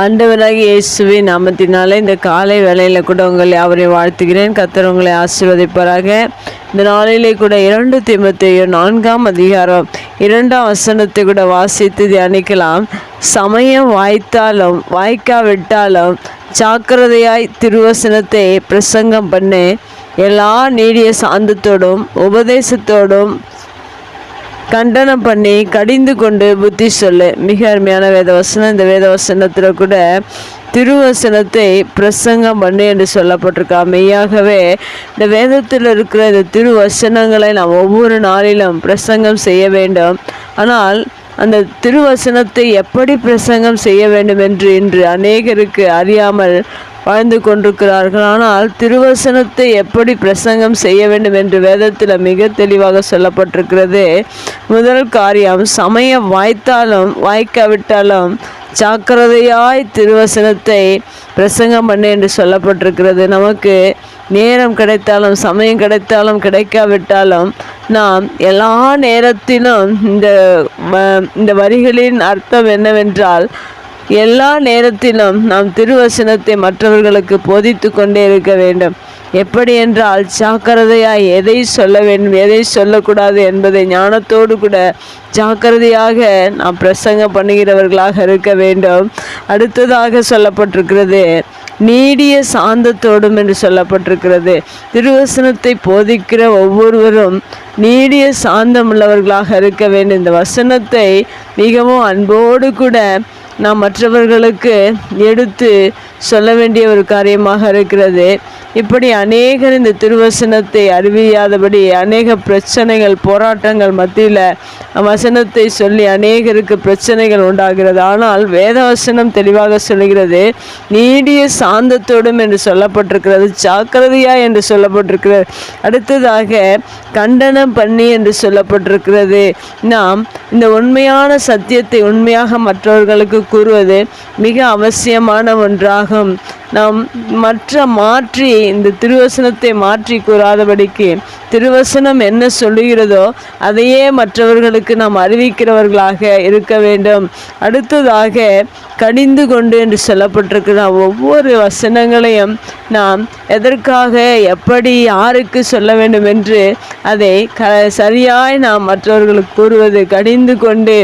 ஆண்டவராகி இயேசுவின் நாமத்தினால இந்த காலை வேளையில் கூட உங்களை அவரை வாழ்த்துகிறேன். கத்தர் உங்களை ஆசீர்வதிப்பாராக. இந்த நாளிலே கூட இரண்டு திமுத்தையோ நான்காம் அதிகாரம் இரண்டாம் வசனத்தை கூட வாசித்து தியானிக்கலாம். சமயம் வாய்த்தாலும் வாய்க்காவிட்டாலும் ஜாக்கிரதையாய் திருவசனத்தை பிரசங்கம் பண்ணு. எல்லா நீடிய சாந்தத்தோடும் உபதேசத்தோடும் கண்டனம் பண்ணி கடிந்து கொண்டு புத்தி சொல்லு. மிக அருமையான வேதவசனம். இந்த வேதவசனத்தில் கூட திருவசனத்தை பிரசங்கம் பண்ணு என்று சொல்லப்பட்டிருக்கா. மெய்யாகவே இந்த வேதத்தில் இருக்கிற இந்த திருவசனங்களை நாம் ஒவ்வொரு நாளிலும் பிரசங்கம் செய்ய வேண்டும். ஆனால் அந்த திருவசனத்தை எப்படி பிரசங்கம் செய்ய வேண்டும் என்று இன்று அநேகருக்கு அறியாமல் வாழ்ந்து கொண்டிருக்கிறார்கள். ஆனால் திருவசனத்தை எப்படி பிரசங்கம் செய்ய வேண்டும் என்று வேதத்தில் மிக தெளிவாக சொல்லப்பட்டிருக்கிறது. முதல் காரியம் சமயம் வாய்த்தாலும் வாய்க்காவிட்டாலும் ஜாக்கிரதையாய் திருவசனத்தை பிரசங்கம் பண்ணு என்று சொல்லப்பட்டிருக்கிறது. நமக்கு நேரம் கிடைத்தாலும் சமயம் கிடைத்தாலும் கிடைக்காவிட்டாலும் நாம் எல்லா நேரத்திலும் இந்த வ- இந்த வரிகளின் அர்த்தம் என்னவென்றால் எல்லா நேரத்திலும் நாம் திருவசனத்தை மற்றவர்களுக்கு போதித்து கொண்டே இருக்க வேண்டும். எப்படி என்றால் ஜாக்கிரதையாய் எதை சொல்ல வேண்டும் எதை சொல்லக்கூடாது என்பதை ஞானத்தோடு கூட ஜாக்கிரதையாக நாம் பிரசங்கம் பண்ணுகிறவர்களாக இருக்க வேண்டும். அடுத்ததாக சொல்லப்பட்டிருக்கிறது நீடிய சாந்தத்தோடும் என்று சொல்லப்பட்டிருக்கிறது. திருவசனத்தை போதிக்கிற ஒவ்வொருவரும் நீடிய சாந்தம் உள்ளவர்களாக இருக்க வேண்டும். இந்த வசனத்தை மிகவும் அன்போடு கூட நாம் மற்றவர்களுக்கு எடுத்து சொல்ல வேண்டிய ஒரு காரியமாக இருக்கிறது. இப்படி அநேகர் இந்த திருவசனத்தை அறிவியாதபடி அநேக பிரச்சனைகள் போராட்டங்கள் மத்தியில் வசனத்தை சொல்லி அநேகருக்கு பிரச்சனைகள் உண்டாகிறது. ஆனால் வேதவசனம் தெளிவாக சொல்லுகிறது நீடிய சாந்தத்தோடும் என்று சொல்லப்பட்டிருக்கிறது ஜாக்கிரதையா என்று சொல்லப்பட்டிருக்கிறது. அடுத்ததாக கண்டனம் பண்ணி என்று சொல்லப்பட்டிருக்கிறது. நாம் இந்த உண்மையான சத்தியத்தை உண்மையாக மற்றவர்களுக்கு கூறுவது மிக அவசியமான ஒன்றாகும். நாம் மற்ற மாற்றி இந்த திருவசனத்தை மாற்றி கூறாதபடிக்கு திருவசனம் என்ன சொல்லுகிறதோ அதையே மற்றவர்களுக்கு நாம் அறிவிக்கிறவர்களாக இருக்க வேண்டும். அடுத்ததாக கடிந்து கொண்டு என்று சொல்லப்பட்டிருக்கிற ஒவ்வொரு வசனங்களையும் நாம் எதற்காக எப்படி யாருக்கு சொல்ல வேண்டும் என்று அதை க சரியாய் நாம் மற்றவர்களுக்கு கூறுவது கடிந்து கொண்டு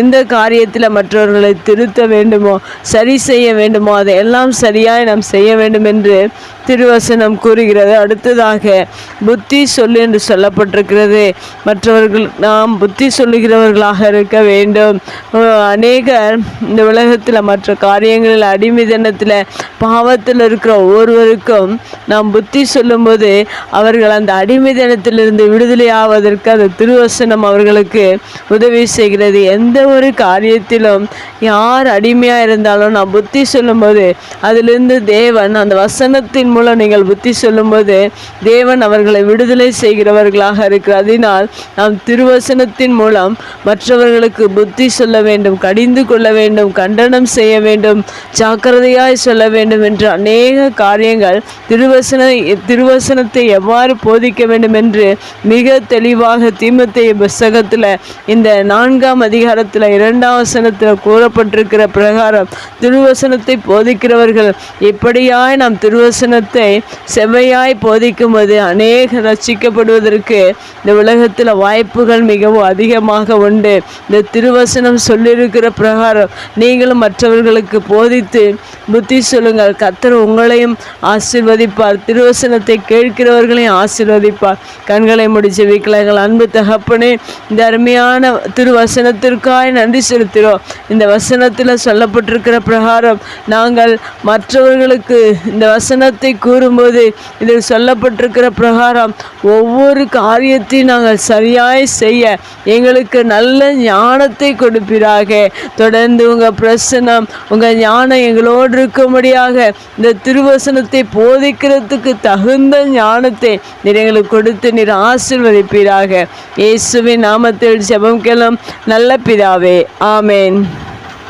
எந்த காரியத்தில் மற்றவர்களை திருத்த வேண்டுமோ சரி செய்ய வேண்டுமோ அதை எல்லாம் சரியாய் நாம் செய்ய வேண்டும் என்று திருவசனம் கூறுகிறது. அடுத்ததாக புத்தி சொல்லு என்று சொல்லப்பட்டிருக்கிறது. மற்றவர்கள் நாம் புத்தி சொல்லுகிறவர்களாக இருக்க வேண்டும். அநேகர் இந்த உலகத்தில் மற்ற காரியங்களில் அடிமைதனத்தில் பாவத்தில் இருக்கிற ஒவ்வொருவருக்கும் நாம் புத்தி சொல்லும்போது அவர்கள் அந்த அடிமைதனத்திலிருந்து விடுதலையாவதற்கு அந்த திருவசனம் அவர்களுக்கு உதவி செய்கிறது. எந்த ஒரு காரியத்திலும் யார் அடிமையாக இருந்தாலும் நாம் புத்தி சொல்லும்போது அதிலிருந்து தேவன் அந்த வசனத்தின் மூலம் நீங்கள் புத்தி சொல்லும்போது தேவன் அவர்களை விடுதலை செய்கிறவர்களாக இருக்கிறார். அதனால் நாம் திருவசனத்தின் மூலம் மற்றவர்களுக்கு புத்தி சொல்ல வேண்டும் கடிந்து கொள்ள வேண்டும் கண்டனம் செய்ய வேண்டும் ஜாக்கிரதையாய் சொல்ல வேண்டும் என்று அநேக காரியங்கள் திருவசன திருவசனத்தை எவ்வாறு போதிக்க வேண்டும் என்று மிக தெளிவாக தீமத்தைய புஸ்தகத்தில் இந்த நான்காம் அதிகாரத்தில் இரண்டாம் வசனத்தில் கூறப்பட்டிருக்கிற பிரகாரம் திருவசனத்தை போதிக்கிறவர்கள் இப்படியாய் நாம் திருவசனத்தை செவ்வையாய் போதிக்கும்போது அநேக ரசிக்க ரட்சிக்கப்படுவதற்கு இந்த உலகத்தில் வாய்ப்புகள் மிகவும் அதிகமாக உண்டு. இந்த திருவசனம் சொல்லியிருக்கிற பிரகாரம் நீங்களும் மற்றவர்களுக்கு போதித்து புத்தி சொல்லுங்கள். கத்தர் உங்களையும் ஆசிர்வதிப்பார். திருவசனத்தை கேட்கிறவர்களையும் ஆசீர்வதிப்பார். கண்களை முடிச்சு வீக்கலங்கள். அன்பு தகப்பனே இந்த அருமையான திருவசனத்திற்காய் நன்றி செலுத்துகிறோம். இந்த வசனத்தில் சொல்லப்பட்டிருக்கிற பிரகாரம் நாங்கள் மற்றவர்களுக்கு இந்த வசனத்தை கூறும்போது இதில் சொல்லப்பட்டிருக்கிற பிரகாரம் ஒவ்வொரு காரியத்தையும் நாங்கள் சரியாய் செய்ய எங்களுக்கு நல்ல ஞானத்தை கொடுப்பீராக. தொடர்ந்து உங்கள் பிரசனம் உங்கள் ஞானம் எங்களோடு இருக்கும்படியாக இந்த திருவசனத்தை போதிக்கிறதுக்கு தகுந்த ஞானத்தை நீர் எங்களுக்கு கொடுத்து நீர் ஆசிர்வதிப்பீராக. இயேசுவின் நாமத்தில் செபம் கேளும். நல்ல பிதாவே. ஆமேன்.